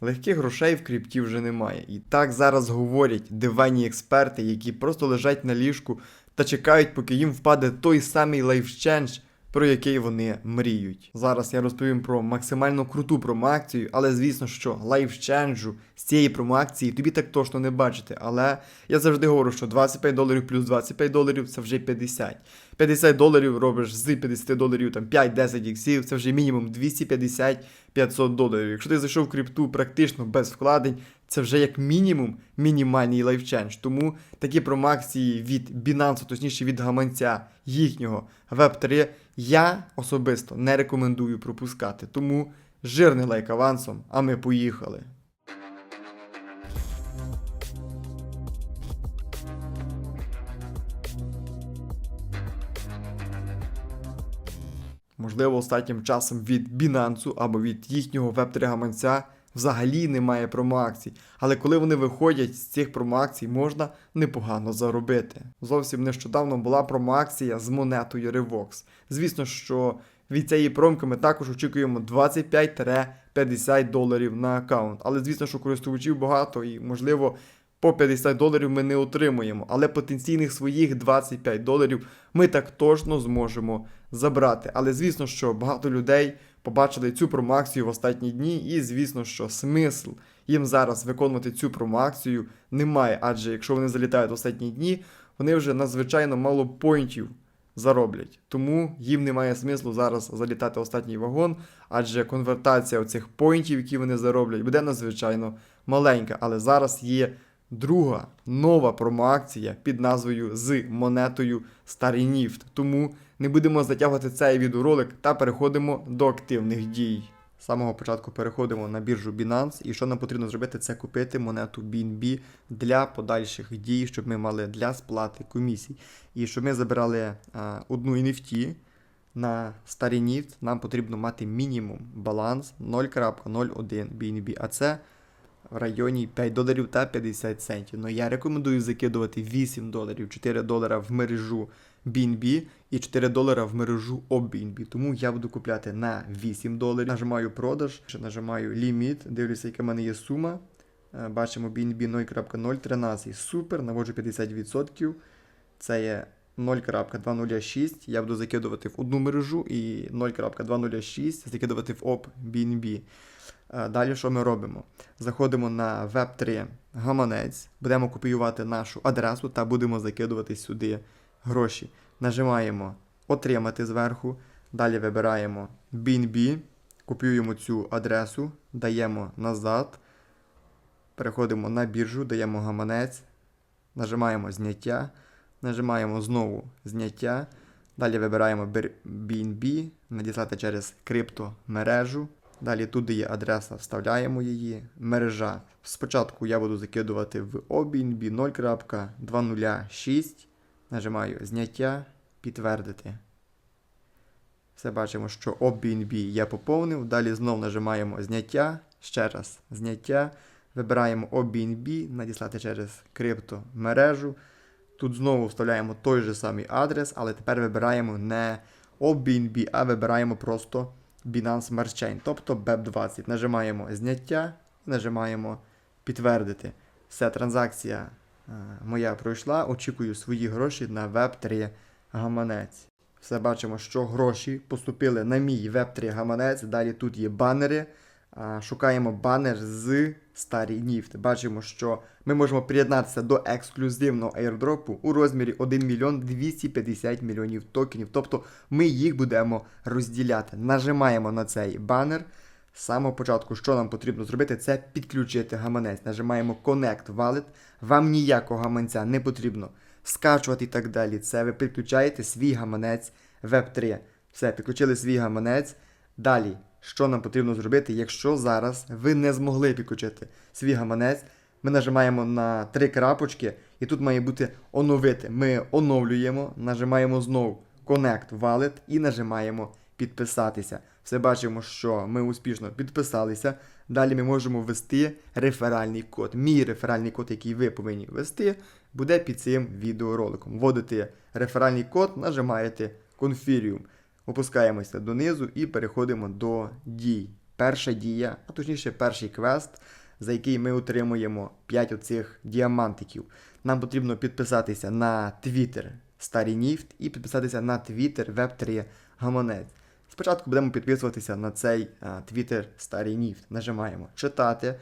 Легких грошей в крипті вже немає. І так зараз говорять диванні експерти, які просто лежать на ліжку та чекають, поки їм впаде той самий лайфчендж, про який вони мріють. Зараз я розповім про максимально круту промоакцію, але звісно, що лайфченджу з цієї промоакції тобі так точно не бачити. Але я завжди говорю, що 25 доларів плюс 25 доларів це вже 50. 50 доларів робиш з 50 доларів там 5-10 іксів, це вже мінімум 250-500 доларів. Якщо ти зайшов в крипту практично без вкладень, це вже як мінімум мінімальний лайфчендж. Тому такі промакції від Binance, точніше від гаманця їхнього Web3, я особисто не рекомендую пропускати. Тому жирний лайк авансом, а ми поїхали. Можливо, останнім часом від Binance або від їхнього веб-3 гаманця взагалі немає промоакцій. Але коли вони виходять з цих промоакцій, можна непогано заробити. Зовсім нещодавно була промоакція з монетою Revox. Звісно, що від цієї промки ми також очікуємо 25-50 доларів на аккаунт. Але звісно, що користувачів багато і, можливо, по 50 доларів ми не отримуємо, але потенційних своїх 25 доларів ми так точно зможемо забрати. Але звісно, що багато людей побачили цю промоакцію в останні дні, і звісно, що смисл їм зараз виконувати цю промоакцію немає. Адже якщо вони залітають в останні дні, вони вже надзвичайно мало поінтів зароблять. Тому їм немає смислу зараз залітати в останній вагон, адже конвертація оцих поінтів, які вони зароблять, буде надзвичайно маленька. Але зараз є друга нова промоакція під назвою з монетою Старий Ніфт. Тому не будемо затягувати цей відеоролик та переходимо до активних дій. З самого початку переходимо на біржу Binance, і що нам потрібно зробити, це купити монету BNB для подальших дій, щоб ми мали для сплати комісій. І щоб ми забирали а, одну NFT на старий NIFT, нам потрібно мати мінімум баланс 0.01 BNB, а це в районі 5 доларів та 50 центів. Ну я рекомендую закидувати 8 доларів, 4 долара в мережу BNB і 4 долара в мережу OBNB. Тому я буду купляти на 8 доларів. Нажимаю продаж, нажимаю ліміт, дивлюся, яка в мене є сума. Е, Бачимо BNB 0.013. Супер, наводжу 50%. Це є 0.206. Я буду закидувати в одну мережу і 0.206 закидувати в ОП BNB. Е, Далі що ми робимо? Заходимо на Web3 гаманець, будемо копіювати нашу адресу та будемо закидувати сюди гроші. Нажимаємо Отримати зверху. Далі вибираємо BNB, копіюємо цю адресу, даємо назад. Переходимо на біржу, даємо гаманець, нажимаємо зняття, нажимаємо знову зняття. Далі вибираємо BNB, надіслати через криптомережу. Далі тут є адреса, вставляємо її. Мережа. Спочатку я буду закидувати в OBNB 0.206. Нажимаю зняття, підтвердити. Все бачимо, що OBNB я поповнив. Далі знову нажимаємо зняття. Ще раз зняття. Вибираємо OBNB, надіслати через криптомережу. Тут знову вставляємо той же самий адрес, але тепер вибираємо не OBNB, а вибираємо просто Binance Smart Chain, тобто BEP20. Нажимаємо зняття і нажимаємо підтвердити. Все, транзакція е, моя пройшла. Очікую свої гроші на Web3 гаманець. Все бачимо, що гроші поступили на мій Web3 гаманець. Далі тут є банери. Шукаємо банер з старий Ніфт. Бачимо, що ми можемо приєднатися до ексклюзивного airdropу у розмірі 1 мільйон 250 мільйонів токенів. Тобто ми їх будемо розділяти. Нажимаємо на цей банер. З самого початку, що нам потрібно зробити, це підключити гаманець. Нажимаємо Connect Wallet. Вам ніякого гаманця не потрібно скачувати і так далі. Це ви підключаєте свій гаманець Web3. Все, підключили свій гаманець. Далі, що нам потрібно зробити, якщо зараз ви не змогли підключити свій гаманець, ми нажимаємо на три крапочки, і тут має бути оновити. Ми оновлюємо, нажимаємо знову Connect Wallet і нажимаємо підписатися. Все бачимо, що ми успішно підписалися. Далі ми можемо ввести реферальний код. Мій реферальний код, який ви повинні ввести, буде під цим відеороликом. Вводите реферальний код, нажимаєте Confirium. Опускаємося донизу і переходимо до дій. перша дія, а точніше перший квест, за який ми отримуємо 5 оцих діамантиків. Нам потрібно підписатися на Twitter Старий Ніфт і підписатися на Twitter Web3 Гаманець. Спочатку будемо підписуватися на цей а, Twitter Старий Ніфт. Нажимаємо читати,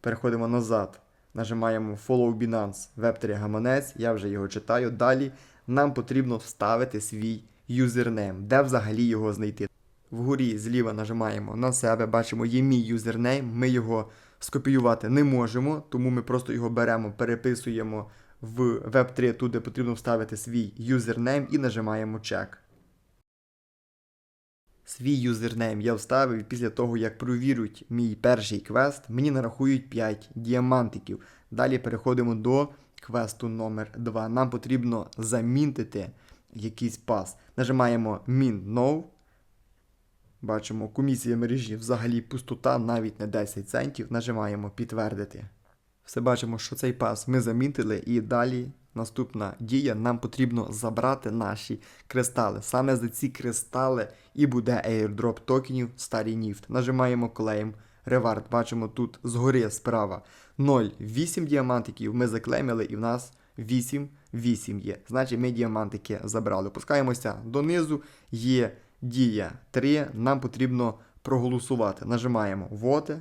переходимо назад, нажимаємо Follow Binance Web3 Гаманець. Я вже його читаю. Далі нам потрібно вставити свій юзернейм, де взагалі його знайти. Вгорі зліва нажимаємо на себе, бачимо, є мій юзернейм. Ми його скопіювати не можемо, тому ми просто його беремо, переписуємо в Web3, тут де потрібно вставити свій юзернейм і нажимаємо чек. Свій юзернейм я вставив і після того, як провірять мій перший квест, мені нарахують 5 діамантиків. Далі переходимо до квесту номер 2. Нам потрібно замінтити якийсь пас. Нажимаємо Mint No. Бачимо, комісія мережі взагалі пустота, навіть не 10 центів. Нажимаємо підтвердити. Все бачимо, що цей пас ми замітили, і далі наступна дія. Нам потрібно забрати наші кристали. Саме за ці кристали і буде airdrop токенів старий Ніфт. Нажимаємо Claim Reward. Бачимо тут згори справа 0,8 діамантиків. Ми заклеймили, і в нас 8, 8 є. Значить, ми діамантики забрали. Опускаємося донизу. Є дія 3. Нам потрібно проголосувати. Нажимаємо Vote.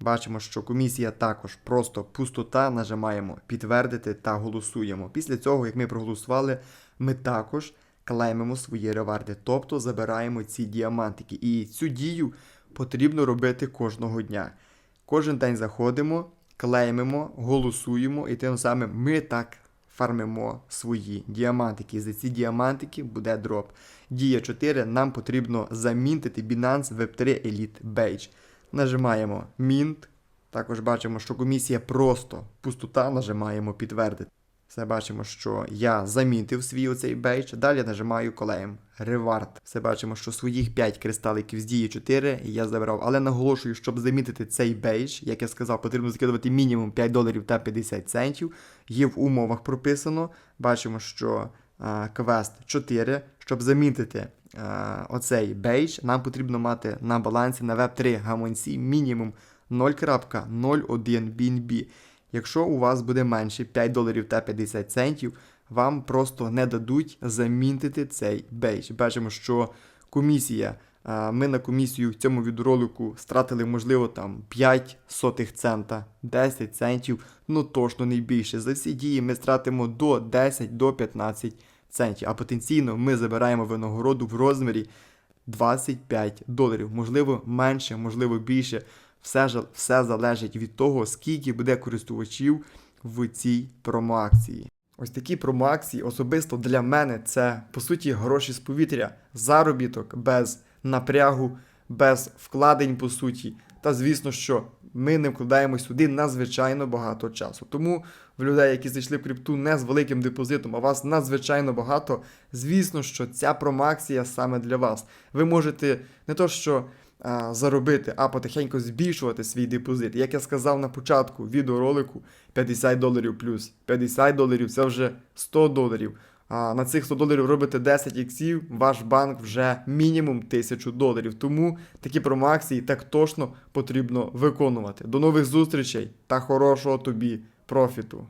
Бачимо, що комісія також просто пустота. Нажимаємо підтвердити та голосуємо. Після цього, як ми проголосували, ми також клеймимо свої реварди, тобто забираємо ці діамантики. І цю дію потрібно робити кожного дня. Кожен день заходимо, клеймимо, голосуємо, і тим самим ми так фармимо свої діамантики. За ці діамантики буде дроп. Дія 4. Нам потрібно замінтити Binance Web3 Elite Badge. Нажимаємо Mint. Також бачимо, що комісія просто пустота, нажимаємо підтвердити. Все бачимо, що я замітив свій оцей бейдж. Далі нажимаю Claim Reward. Все бачимо, що своїх 5 кристаликів з дії 4 я забрав. Але наголошую, щоб замітити цей бейдж, як я сказав, потрібно закидувати мінімум 5 доларів та 50 центів. Є в умовах прописано. Бачимо, що а, квест 4. Щоб замітити а, оцей бейдж, нам потрібно мати на балансі на Web3 гаманці мінімум 0.01 BNB. Якщо у вас буде менше 5 доларів та 50 центів, вам просто не дадуть замінтити цей бейдж. Бачимо, що комісія, ми на комісію в цьому відеоролику стратили, можливо, там 5 сотих цента, 10 центів, ну точно не більше. За всі дії ми стратимо до 10 до 15 центів, а потенційно ми забираємо винагороду в розмірі 25 доларів, можливо, менше, можливо, більше. Все, все залежить від того, скільки буде користувачів в цій промоакції. Ось такі промоакції особисто для мене це по суті гроші з повітря, заробіток без напрягу, без вкладень по суті. Та звісно, що ми не вкладаємо сюди надзвичайно багато часу. Тому в людей, які зайшли в крипту не з великим депозитом, а вас надзвичайно багато, звісно, що ця промоакція саме для вас. Ви можете не то що а, заробити, а потихеньку збільшувати свій депозит. Як я сказав на початку відеоролику, 50 доларів плюс 50 доларів це вже 100 доларів. А на цих 100 доларів робите 10 іксів, ваш банк вже мінімум 1000 доларів. Тому такі промоакції так точно потрібно виконувати. До нових зустрічей та хорошого тобі профіту!